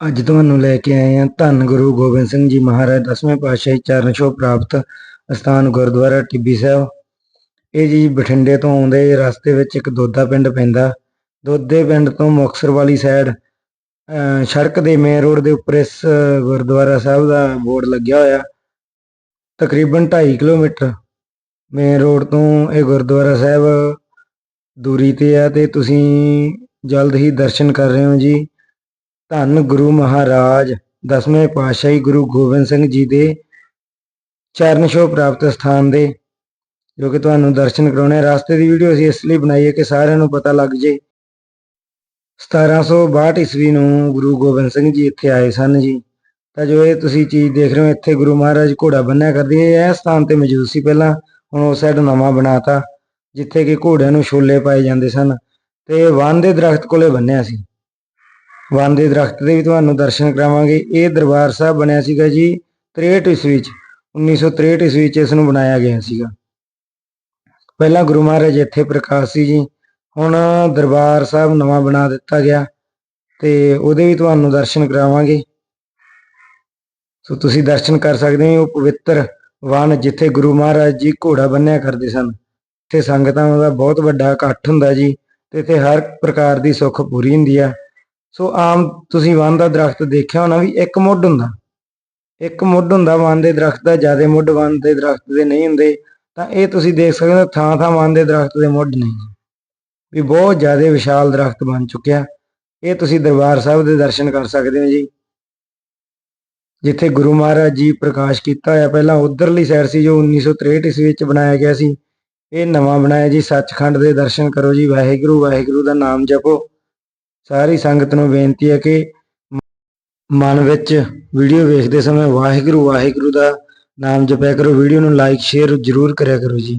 ਅੱਜ ਤੁਹਾਨੂੰ ਲੈ ਕੇ ਆਏ ਹਾਂ ਧੰਨ ਗੁਰੂ ਗੋਬਿੰਦ ਸਿੰਘ ਜੀ ਮਹਾਰਾਜ ਦਸਵੇਂ ਪਾਤਸ਼ਾਹੀ ਚਰਨ ਛੋਹ ਪ੍ਰਾਪਤ ਅਸਥਾਨ ਗੁਰਦੁਆਰਾ ਟਿੱਬੀ ਸਾਹਿਬ। ਇਹ ਜੀ ਬਠਿੰਡੇ ਤੋਂ ਆਉਂਦੇ ਰਸਤੇ ਵਿੱਚ ਇੱਕ ਦੋਦਾ ਪਿੰਡ ਪੈਂਦਾ। ਦੋਦੇ ਪਿੰਡ ਤੋਂ ਮੁਕਤਸਰ ਵਾਲੀ ਸਾਈਡ ਸੜਕ ਦੇ ਮੇਨ ਰੋਡ ਦੇ ਉੱਪਰ ਇਸ ਗੁਰਦੁਆਰਾ ਸਾਹਿਬ ਦਾ ਬੋਰਡ ਲੱਗਿਆ ਹੋਇਆ। ਤਕਰੀਬਨ 2.5 ਕਿਲੋਮੀਟਰ ਮੇਨ ਰੋਡ ਤੋਂ ਇਹ ਗੁਰਦੁਆਰਾ ਸਾਹਿਬ ਦੂਰੀ ਤੇ ਆ ਤੇ ਤੁਸੀਂ ਜਲਦ ਹੀ ਦਰਸ਼ਨ ਕਰ ਰਹੇ ਹੋ ਜੀ। ਧੰਨ ਗੁਰੂ ਮਹਾਰਾਜ, ਦਸਵੇਂ ਪਾਤਸ਼ਾਹੀ ਗੁਰੂ ਗੋਬਿੰਦ ਸਿੰਘ ਜੀ ਦੇ ਚਰਨ ਛੋਹ ਪ੍ਰਾਪਤ ਸਥਾਨ ਦੇ, ਜੋ ਕਿ ਤੁਹਾਨੂੰ ਦਰਸ਼ਨ ਕਰਾਉਣੇ ਆ। ਰਾਸਤੇ ਦੀ ਵੀਡੀਓ ਅਸੀਂ ਇਸ ਲਈ ਬਣਾਈ ਹੈ ਕਿ ਸਾਰਿਆਂ ਨੂੰ ਪਤਾ ਲੱਗ ਜੇ। 1762 ਈਸਵੀ ਨੂੰ ਗੁਰੂ ਗੋਬਿੰਦ ਸਿੰਘ ਜੀ ਇੱਥੇ ਆਏ ਸਨ ਜੀ। ਤਾਂ ਜੋ ਇਹ ਤੁਸੀਂ ਚੀਜ਼ ਦੇਖ ਰਹੇ ਹੋ, ਇੱਥੇ ਗੁਰੂ ਮਹਾਰਾਜ ਘੋੜਾ ਬੰਨਿਆ ਕਰਦੇ ਇਹ ਸਥਾਨ ਤੇ ਮੌਜੂਦ ਸੀ ਪਹਿਲਾਂ, ਹੁਣ ਉਸ ਸਾਈਡ ਨਵਾਂ ਬਣਾਤਾ, ਜਿੱਥੇ ਕਿ ਘੋੜਿਆਂ ਨੂੰ ਛੋਲੇ ਪਾਏ ਜਾਂਦੇ ਸਨ। ਤੇ ਵਨ ਦੇ ਦਰਖਤ ਕੋਲੇ ਬੰਨਿਆ ਸੀ। ਵਨ ਦੇ ਦਰਖਤ ਦੇ ਵੀ ਤੁਹਾਨੂੰ ਦਰਸ਼ਨ ਕਰਾਵਾਂਗੇ। ਇਹ ਦਰਬਾਰ ਸਾਹਿਬ ਬਣਿਆ ਸੀਗਾ ਜੀ 63 ਈਸਵੀ ਚ 1963 ਈਸਵੀ ਵਿੱਚ ਇਸ ਨੂੰ ਬਣਾਇਆ ਗਿਆ ਸੀਗਾ। ਪਹਿਲਾਂ ਗੁਰੂ ਮਹਾਰਾਜ ਇੱਥੇ ਪ੍ਰਕਾਸ਼ ਸੀ ਜੀ, ਹੁਣ ਦਰਬਾਰ ਸਾਹਿਬ ਨਵਾਂ ਬਣਾ ਦਿੱਤਾ ਗਿਆ ਤੇ ਉਹਦੇ ਵੀ ਤੁਹਾਨੂੰ ਦਰਸ਼ਨ ਕਰਾਵਾਂਗੇ। ਸੋ ਤੁਸੀਂ ਦਰਸ਼ਨ ਕਰ ਸਕਦੇ ਹੋ, ਉਹ ਪਵਿੱਤਰ ਵਨ ਜਿੱਥੇ ਗੁਰੂ ਮਹਾਰਾਜ ਜੀ ਘੋੜਾ ਬੰਨਿਆ ਕਰਦੇ ਸਨ। ਇੱਥੇ ਸੰਗਤਾਂ ਦਾ ਬਹੁਤ ਵੱਡਾ ਇਕੱਠ ਹੁੰਦਾ ਜੀ ਤੇ ਇੱਥੇ ਹਰ ਪ੍ਰਕਾਰ ਦੀ ਸੁੱਖ ਪੂਰੀ ਹੁੰਦੀ ਆ। ਸੋ ਆਮ ਤੁਸੀਂ ਵਨ ਦਾ ਦਰਖਤ ਦੇਖਿਆ ਹੋਣਾ ਵੀ ਇੱਕ ਮੁੱਢ ਹੁੰਦਾ। ਇੱਕ ਮੁੱਢ ਹੁੰਦਾ ਵਨ ਦੇ ਦਰਖਤ ਦਾ, ਜ਼ਿਆਦਾ ਮੁੱਢ ਵਨ ਦੇ ਦਰਖਤ ਦੇ ਨਹੀਂ ਹੁੰਦੇ, ਤਾਂ ਇਹ ਤੁਸੀਂ ਦੇਖ ਸਕਦੇ ਹੋ ਥਾਂ ਥਾਂ ਵਨ ਦੇ ਦਰਖਤ ਦੇ ਮੁੱਢ ਨਹੀਂ ਵੀ ਬਹੁਤ ਜ਼ਿਆਦਾ ਵਿਸ਼ਾਲ ਦਰਖਤ ਬਣ ਚੁੱਕਿਆ ਇਹ ਤੁਸੀਂ ਦਰਬਾਰ ਸਾਹਿਬ ਦੇ ਦਰਸ਼ਨ ਕਰ ਸਕਦੇ ਹੋ ਜੀ। ਜਿੱਥੇ ਗੁਰੂ ਮਹਾਰਾਜ ਜੀ ਪ੍ਰਕਾਸ਼ ਕੀਤਾ ਹੋਇਆ ਪਹਿਲਾਂ ਉਧਰਲੀ ਸਾਈਡ ਸੀ ਜੋ 1963 ਈਸਵੀ ਵਿੱਚ ਬਣਾਇਆ ਗਿਆ ਸੀ। ਇਹ ਨਵਾਂ ਬਣਾਇਆ ਜੀ। ਸੱਚਖੰਡ ਦੇ ਦਰਸ਼ਨ ਕਰੋ ਜੀ। ਵਾਹਿਗੁਰੂ ਵਾਹਿਗੁਰੂ ਦਾ ਨਾਮ ਜਪੋ। ਸਾਰੀ ਸੰਗਤ ਨੂੰ ਬੇਨਤੀ ਹੈ ਕਿ ਮਨ ਵਿੱਚ ਵੀਡੀਓ ਵੇਖਦੇ ਸਮੇਂ ਵਾਹਿਗੁਰੂ ਵਾਹਿਗੁਰੂ ਦਾ ਨਾਮ ਜਪਿਆ ਕਰੋ। ਵੀਡੀਓ ਨੂੰ ਲਾਈਕ ਸ਼ੇਅਰ ਜ਼ਰੂਰ ਕਰਿਆ ਕਰੋ ਜੀ।